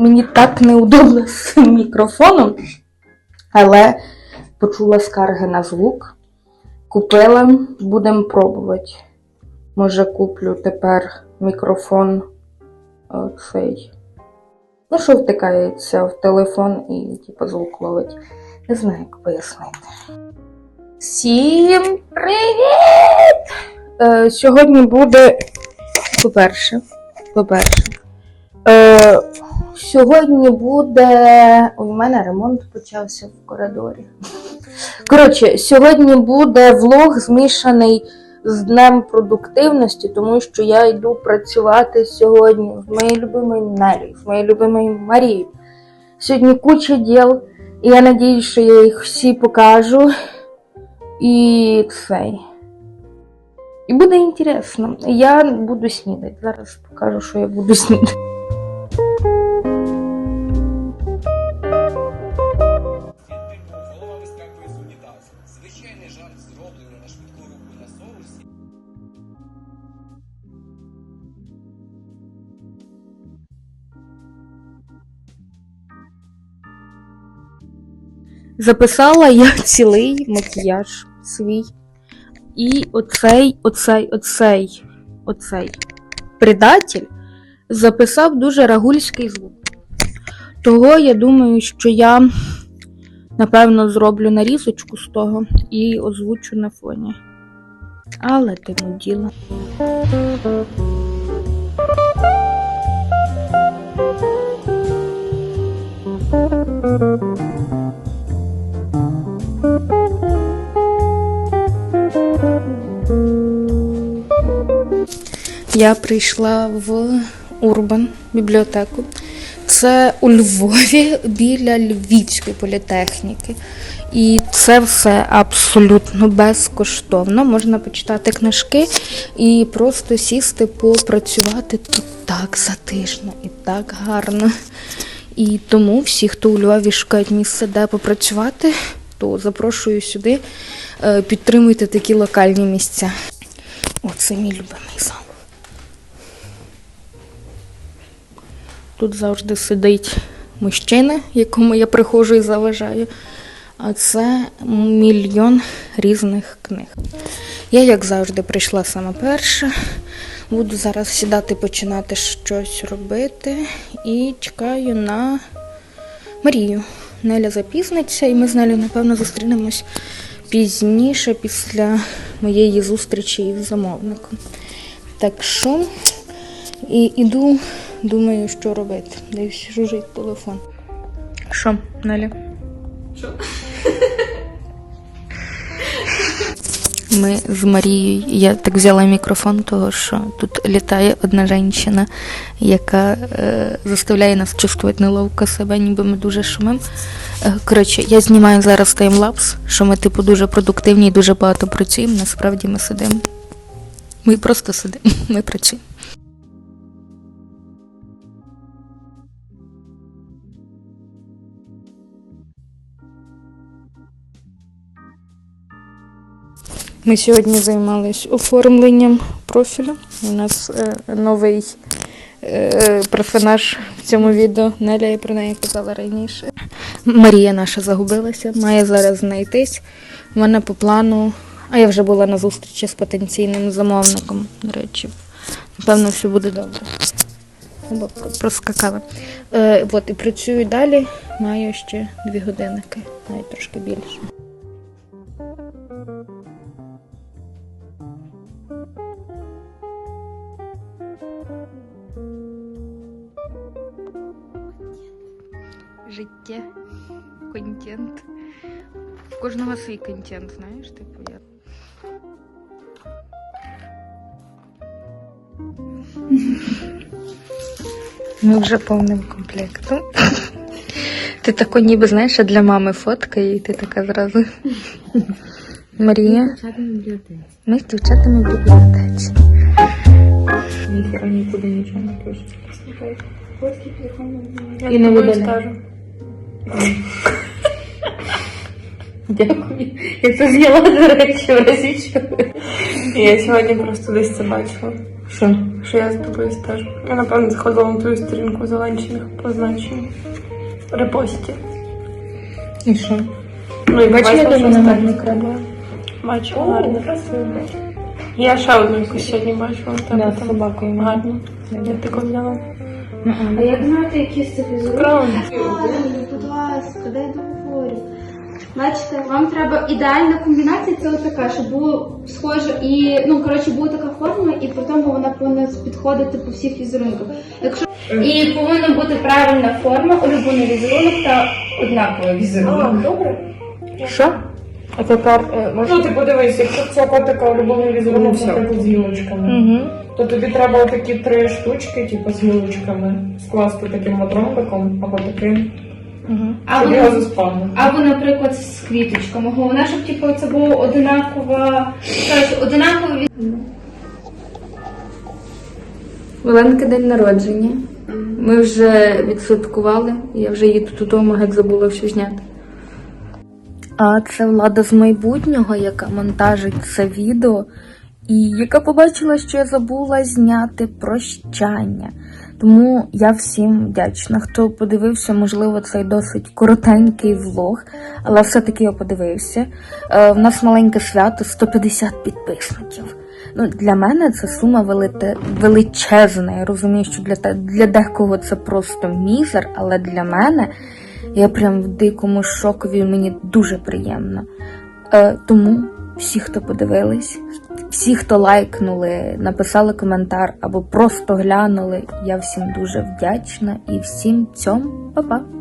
Мені так неудобно з цим мікрофоном, але почула скарги на звук. Купила, будемо пробувати. Може, куплю тепер мікрофон цей. Ну, що втикається в телефон і типу, звук ловить. Не знаю, як пояснити. Всім привіт! Е, сьогодні буде, по-перше, по-перше, е, сьогодні буде. У мене ремонт почався в коридорі. Коротше, сьогодні буде влог змішаний з Днем продуктивності, тому що я йду працювати сьогодні з моєю любимою Нелі, з моєю любимою Марією. Сьогодні куча діл, і я надіюсь, що я їх всі покажу. І цей. І буде інтересно. Я буду снідати. Зараз покажу, що я буду снідати. Записала я цілий макіяж свій. І оцей, оцей, оцей, оцей предатель записав дуже рагульський звук. Того я думаю, що я напевно зроблю нарізочку з того і озвучу на фоні. Але тим діло. Я прийшла в Урбан бібліотеку. Це у Львові біля Львівської політехніки. І це все абсолютно безкоштовно. Можна почитати книжки і просто сісти попрацювати тут так затишно і так гарно. І тому всі, хто у Львові шукають місце, де попрацювати, то запрошую сюди. Е, Підтримуйте такі локальні місця. О, це мій любимий зал. Тут завжди сидить мужчина, якому я приходжу і заважаю. А це мільйон різних книг. Я, як завжди, прийшла саме перша. Буду зараз сідати, починати щось робити. І чекаю на Марію. Неля запізниться, і ми з Нелею, напевно, зустрінемось пізніше після моєї зустрічі із замовником. Так що і іду, думаю, що робити. Десь жужить телефон. Що, Неля? Ми з Марією, я так взяла мікрофон, того що тут літає одна жінка, яка е, заставляє нас чувствувати неловко себе, ніби ми дуже шумим. Е, коротше, я знімаю зараз таймлапс, що ми, типу, дуже продуктивні і дуже багато працюємо. Насправді ми сидимо. Ми просто сидимо, ми працюємо. Ми сьогодні займалися оформленням профілю. У нас е, новий е, персонаж в цьому відео. Неля я про неї казала раніше. Марія наша загубилася, має зараз знайтись. У мене по плану, а я вже була на зустрічі з потенційним замовником, до речі. Напевно, все буде добре. Оба проскакала. Е, от, і працюю далі, маю ще дві годинники, навіть трошки більше. життя, контент. В кожного свій контент, знаєш, типу я. Ми вже повним комплектом. Ти тако ніби, знаєш, а для мами фотка, і ти така зразу. Марія. Дівчата в бібліотеці. Ми з дівчатами в бібліотеці. Ніхера нікуди нічого не пише. І не видаляю. Дякую. Я це з'їла, до речі, в. Я сьогодні просто десь це бачила. Що? Що я за тобою стежу. Я напевно заходила на твою сторінку зеленчених позначень. Репості. І що? Ну і бачила, як що вона стежу. гарно крадає? Бачу. Я ще одну якусь сьогодні бачила. у Да, там. з собакою. Гарно. Я таку взяла. А як знаєте, які з цих візерунків? Ласка, дай договорю. Бачите, вам треба ідеальна комбінація, це така, щоб було схоже і ну коротше була така форма, і тому вона повинна підходити по всіх візерунках. Якщо і повинна бути правильна форма, улюблений візерунок та однаковий візерунок. добре. Що? А тепер е, можна... Ну, ти подивись, якщо це котика улюблений візерунок, наприклад, з гілочками, Угу. то тобі треба такі три штучки, типу, з гілочками, скласти таким матромбиком або таким, Угу. Або, щоб або, наприклад, з квіточками. Головне, щоб типу, це було одинакова, коротше, одинаковий Оленки день народження. Ми вже відсвяткували, я вже їду додому, геть забула все зняти. А це влада з майбутнього, яка монтажить це відео, і яка побачила, що я забула зняти прощання. Тому я всім вдячна. Хто подивився, можливо, цей досить коротенький влог, але все-таки я подивився. Е, в нас маленьке свято 150 підписників. Ну, для мене це сума велите, величезна. Я розумію, що для, для декого це просто мізер, але для мене я прям в дикому шокові, мені дуже приємно. Е, тому всі, хто подивились, всі, хто лайкнули, написали коментар або просто глянули, я всім дуже вдячна і всім цьом па-па!